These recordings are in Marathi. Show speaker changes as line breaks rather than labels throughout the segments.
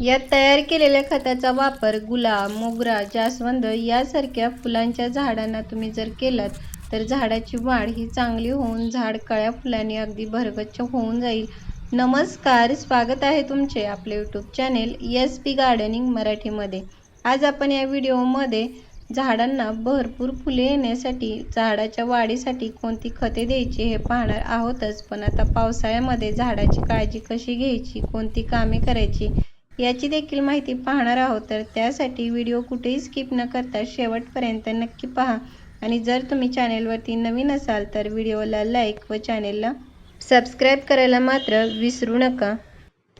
यात तयार केलेल्या खताचा वापर गुलाब मोगरा जास्वंद यासारख्या फुलांच्या झाडांना तुम्ही जर केलात तर झाडाची वाढ ही चांगली होऊन झाड कळ्या फुलांनी अगदी भरगच्च होऊन जाईल. नमस्कार स्वागत आहे तुमचे आपले YouTube channel S P gardening मराठीमध्ये. आज आपण या व्हिडिओमध्ये झाडांना भरपूर फुले येण्यासाठी झाडाच्या वाढीसाठी कोणती खते द्यायची हे पाहणार आहोतच. पण आता पावसाळ्यामध्ये झाडाची काळजी कशी घ्यायची कोणती कामे करायची याची देखील माहिती पाहणार आहोत. तर त्यासाठी व्हिडिओ कुठेही स्किप न करता शेवटपर्यंत नक्की पहा. आणि जर तुम्ही चॅनेलवरती नवीन असाल तर व्हिडिओला लाईक व चॅनेलला सबस्क्राईब करायला मात्र विसरू नका.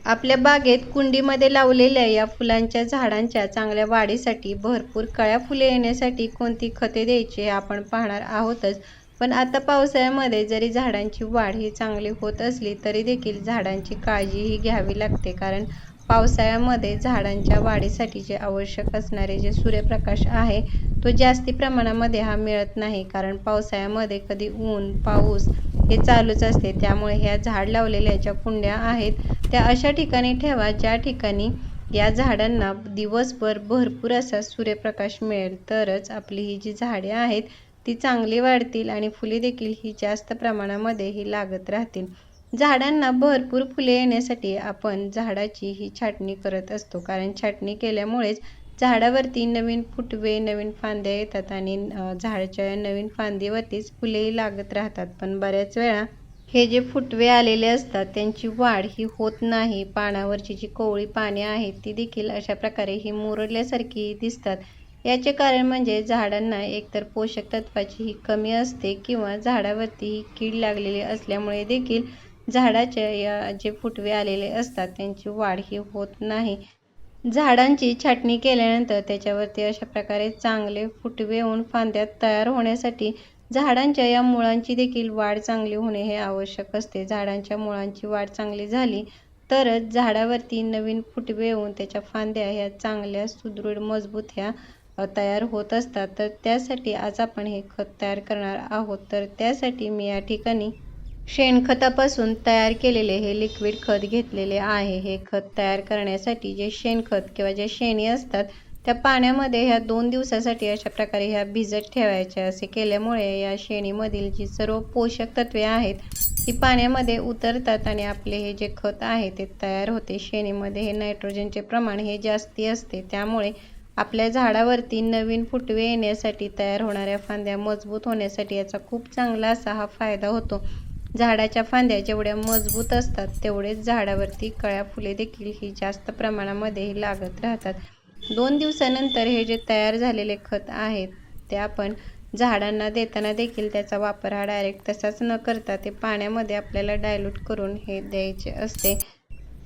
आपल्या बागेत कुंडीमध्ये लावलेल्या या फुलांच्या झाडांच्या चांगल्या वाढीसाठी भरपूर कळ्या फुले येण्यासाठी कोणती खते द्यायची हे आपण पाहणार आहोतच. पण आता पावसाळ्यामध्ये जरी झाडांची वाढ ही चांगली होत असली तरी देखील झाडांची काळजीही घ्यावी लागते. कारण पावसाळ्यामध्ये झाडांच्या वाढीसाठी जे आवश्यक असणारे जे सूर्यप्रकाश आहे तो जास्ती प्रमाणामध्ये हा मिळत नाही. कारण पावसाळ्यामध्ये कधी ऊन पाऊस हे चालूच असते. त्यामुळे ह्या झाड लावलेल्या ज्या कुंड्या आहेत त्या अशा ठिकाणी ठेवा ज्या ठिकाणी या झाडांना दिवसभर भरपूर असा सूर्यप्रकाश मिळेल. तरच आपली ही जी झाडे आहेत ती चांगली वाढतील आणि फुले देखील ही जास्त प्रमाणामध्ये ही लागत राहतील. झाडांना भरपूर फुले येण्यासाठी आपण झाडाची ही छाटणी करत असतो. कारण छाटणी केल्यामुळेच झाडावरती नवीन फुटवे नवीन फांद्या येतात आणि झाडाच्या नवीन फांदीवरतीच फुलेही लागत राहतात. पण बऱ्याच वेळा हे जे फुटवे आलेले असतात त्यांची वाढ ही होत नाही. पानावरची जी कोवळी पाने आहेत ती देखील अशा प्रकारे ही मुरडल्यासारखी दिसतात. याचे कारण म्हणजे झाडांना एकतर पोषक तत्वाची ही कमी असते किंवा झाडावरती ही कीड लागलेली असल्यामुळे देखील झाडाच्या या जे फुटवे आलेले असतात त्यांची वाढ ही होत नाही. झाडांची छाटणी केल्यानंतर त्याच्यावरती अशा प्रकारे चांगले फुटवे होऊन फांद्यात तयार होण्यासाठी झाडांच्या या मुळांची देखील वाढ चांगली होणे हे आवश्यक असते. झाडांच्या मुळांची वाढ चांगली झाली तरच झाडावरती नवीन फुटवे येऊन त्याच्या फांद्या ह्या चांगल्या सुदृढ मजबूत ह्या तयार होत असतात. तर त्यासाठी आज आपण हे खत तयार करणार आहोत. तर त्यासाठी मी या ठिकाणी शेणखतापासून तयार केलेले हे लिक्विड खत घेतलेले आहे. हे खत तयार करण्यासाठी जे शेणखत किंवा जे शेणी असतात त्या पाण्यामध्ये ह्या दोन दिवसासाठी अशा प्रकारे ह्या भिजत ठेवायच्या. असे केल्यामुळे या शेणीमधील जी सर्व पोषक तत्वे आहेत ती पाण्यामध्ये उतरतात आणि आपले हे जे खत आहे ते तयार होते. शेणीमध्ये हे नायट्रोजनचे प्रमाण हे जास्ती असते. त्यामुळे आपल्या झाडावरती नवीन फुटवे येण्यासाठी तयार होणाऱ्या फांद्या मजबूत होण्यासाठी याचा खूप चांगला असा हा फायदा होतो. झाडाच्या फांद्या जेवढ्या मजबूत असतात तेवढेच झाडावरती कळ्या फुले देखील ही जास्त प्रमाणामध्ये लागत राहतात. दोन दिवसानंतर हे जे तयार झालेले खत आहेत ते आपण झाडांना देताना देखील त्याचा वापर हा डायरेक्ट तसाच न करता ते पाण्यामध्ये आपल्याला डायल्यूट करून हे द्यायचे असते.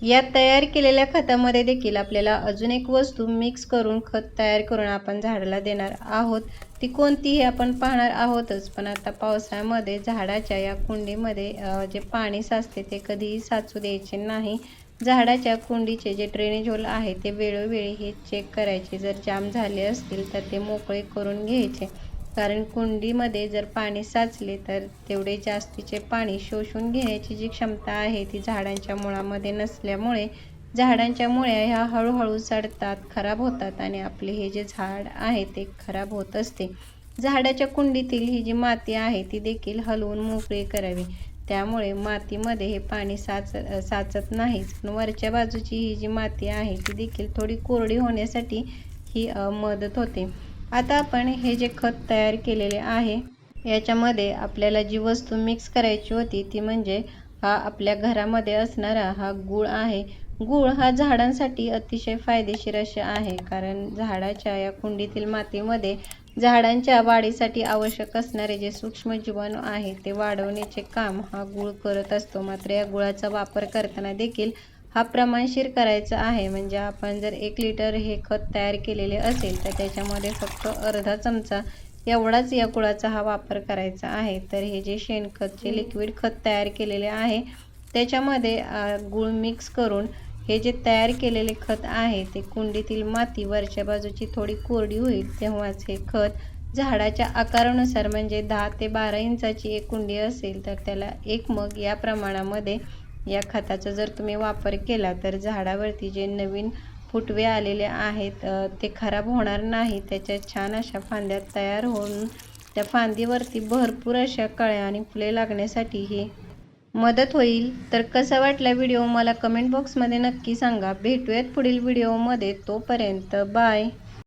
यात तयार केलेल्या खतामध्ये देखील आपल्याला अजून एक वस्तू मिक्स करून खत तयार करून आपण झाडाला देणार आहोत. ती कोणतीही आपण पाहणार आहोतच पण आता पावसाळ्यामध्ये झाडाच्या या कुंडीमध्ये जे पाणी साचते ते कधीही साचू द्यायचे नाही. झाडाच्या कुंडीचे जे ड्रेनेज होल आहे ते वेळोवेळी हे चेक करायचे. जर जाम झाले असतील तर ते मोकळे करून घ्यायचे. कारण कुंडीमध्ये जर पाणी साचले तर तेवढे जास्तीचे पाणी शोषून घेण्याची जी क्षमता आहे ती झाडांच्या मुळामध्ये नसल्यामुळे झाडांच्या मुळ्या ह्या हळूहळू सडतात खराब होतात आणि आपले हे जे झाड आहे ते खराब होत असते. झाडाच्या कुंडीतील ही जी माती आहे ती देखील हलवून मोकळी करावी. त्यामुळे मातीमध्ये हे पाणी साच साचत नाहीच. पण वरच्या बाजूची ही जी माती आहे ती देखील थोडी कोरडी होण्यासाठी ही मदत होते. आता आपण हे जे खत तयार केलेले आहे याच्यामध्ये आपल्याला जी वस्तू मिक्स करायची होती ती म्हणजे हा आपल्या घरामध्ये असणारा हा गूळ आहे. गूळ हा झाडांसाठी अतिशय फायदेशीर असे आहे कारण झाडाच्या या कुंडीतील मातीमध्ये झाडांच्या वाढीसाठी आवश्यक असणारे जे सूक्ष्म जीवाणू आहे ते वाढवण्याचे काम हा गूळ करत असतो. मात्र या गुळाचा वापर करताना देखील हा प्रमाणशीर करायचा आहे. म्हणजे आपण जर एक लिटर हे खत तयार केलेले असेल तर त्याच्यामध्ये फक्त अर्धा चमचा एवढाच या गुळाचा हा वापर करायचा आहे. तर हे जे शेणखत जे लिक्विड खत तयार केलेले आहे त्याच्यामध्ये गुळ मिक्स करून हे जे तयार केलेले खत आहे ते कुंडीतील माती वरच्या बाजूची थोडी कोरडी होईल तेव्हाच हे खत झाडाच्या आकारानुसार म्हणजे दहा ते बारा इंचाची एक कुंडी असेल तर त्याला एक मग या प्रमाणामध्ये या खताचा जर तुम्ही वापर केला तर झाडावरती जे नवीन फुटवे आलेले आहेत ते खराब होणार नाही. त्याच्या छान अशा फांद्या तयार होऊन त्या फांदीवरती भरपूर अशा कळ्या आणि फुले लागण्यासाठी ही मदत होईल. तर कसा वाटला व्हिडिओ? मला कमेंट बॉक्समध्ये नक्की सांगा. भेटूयात पुढील व्हिडिओमध्ये. तोपर्यंत बाय.